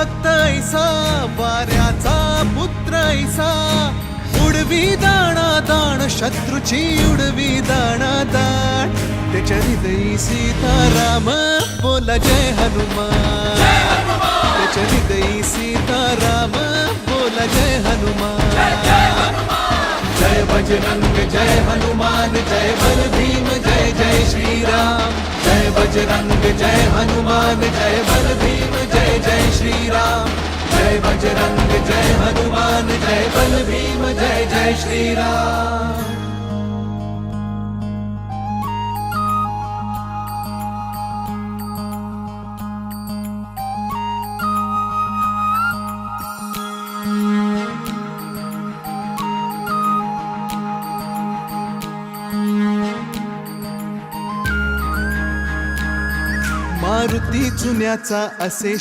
भक्त ऐसा, वाऱ्याचा पुत्र ऐसा. उडवी दाणा दाण, शत्रूची उडवी दाणा दाण. त्याच्या हृदयी सीताराम, बोला जय हनुमान. त्याच्या हृदयी सीताराम, बोला जय हनुमान. जय बजरंग, जय हनुमान, जय बल भीम जय जय श्रीराम. जय बजरंग, जय हनुमान, जय बल भीम जय जय श्रीराम. मारुती चुन्याचा असे